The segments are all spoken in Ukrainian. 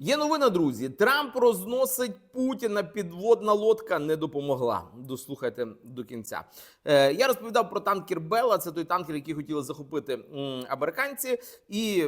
Є новина, друзі. Трамп розносить Путіна. Підводна лодка не допомогла. Дослухайте до кінця. Е, я розповідав про танкер Бела. Це той танкер, який хотіли захопити м, американці, і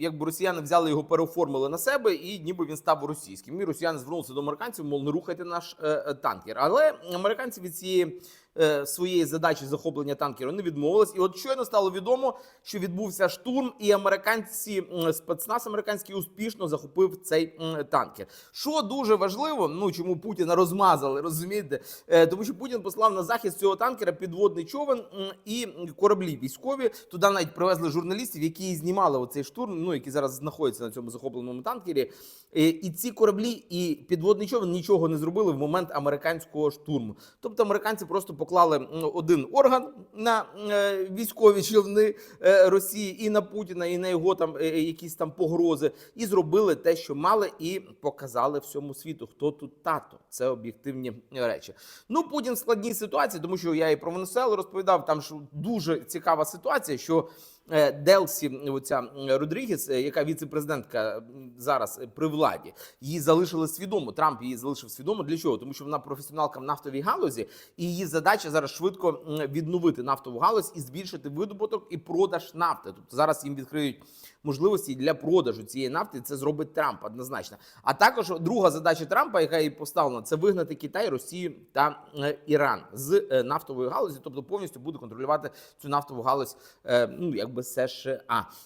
якби росіяни взяли його, переоформили на себе, і ніби він став російським. І росіяни звернулися до американців, мов не рухайте наш е, е, танкер. Але американці від цієї е, своєї задачі захоплення танкеру не відмовились. І от щойно стало відомо, що відбувся штурм, і американці спецназ американський успішно захопив цей м, танкер. Що дуже важливо, ну чому Путіна розмазали, розумієте? Е, тому що Путін послав на захист цього танкера підводний човен і кораблі військові. Туди навіть привезли журналістів, які знімали оцей штурм, ну які зараз знаходяться на цьому захопленому танкері. Е, І ці кораблі і підводний човен нічого не зробили в момент американського штурму. Тобто американці просто поклали один орган на е, військові човни е, Росії і на Путіна, і на його там е, якісь там погрози, і зробили те, що мали, і показали всьому світу, хто тут тато. Це об'єктивні речі. Ну Путін в складній ситуації, тому що я і про Венесуелу розповідав. Там що дуже цікава ситуація, що. Е, Делсі, оця Родрігес, е, яка віце-президентка зараз е, при владі, її залишили свідомо. Трамп її залишив свідомо. Для чого? Тому що вона професіоналка в нафтовій галузі, і її задача зараз швидко відновити нафтову галузь і збільшити видобуток і продаж нафти. Тобто зараз їм відкриють можливості для продажу цієї нафти. Це зробить Трамп однозначно. А також друга задача Трампа, яка їй поставлена, це вигнати Китай, Росію та Іран з нафтової галузі, тобто повністю буде контролювати цю нафтову галузь, ну якби США.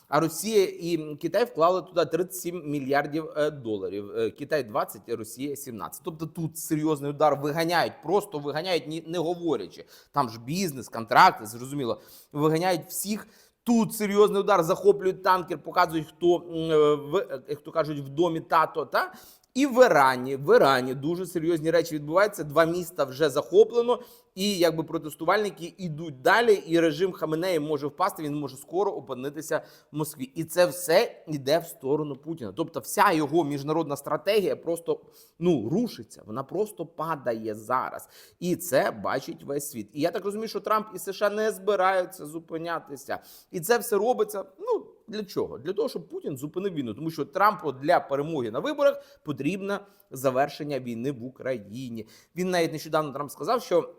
А Росія і Китай вклали туди 37 мільярдів е, доларів. Е, Китай 20, Росія 17. Тобто тут серйозний удар виганяють, просто виганяють, не говорячи. Там ж бізнес, контракти, зрозуміло, виганяють всіх. Тут серйозний удар, захоплюють танкер, показують, хто е, в е, як то кажуть, в домі тато. Та і в Ірані, в Ірані дуже серйозні речі відбуваються. Два міста вже захоплено, і якби протестувальники йдуть далі. І режим Хаменеї може впасти. Він може скоро опинитися в Москві. І це все йде в сторону Путіна. Тобто, вся його міжнародна стратегія просто ну рушиться. Вона просто падає зараз. І це бачить весь світ. І я так розумію, що Трамп і США не збираються зупинятися. І це все робиться. Ну для чого? Для того, щоб Путін зупинив війну, тому що Трампу для перемоги на виборах потрібно завершення війни в Україні. Він навіть нещодавно Трамп сказав, що.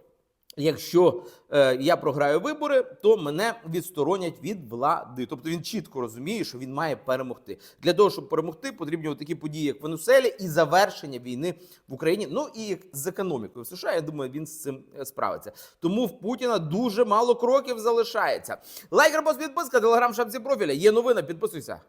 Якщо е, я програю вибори, то мене відсторонять від влади. Тобто він чітко розуміє, що він має перемогти. Для того, щоб перемогти, потрібні такі події, як Венеселі, і завершення війни в Україні. Ну і з економікою в США. Я думаю, він з цим е, справиться. Тому в Путіна дуже мало кроків залишається. Лайк, репост, підписка, телеграм, шапці профіля. Є новина, підписуйся.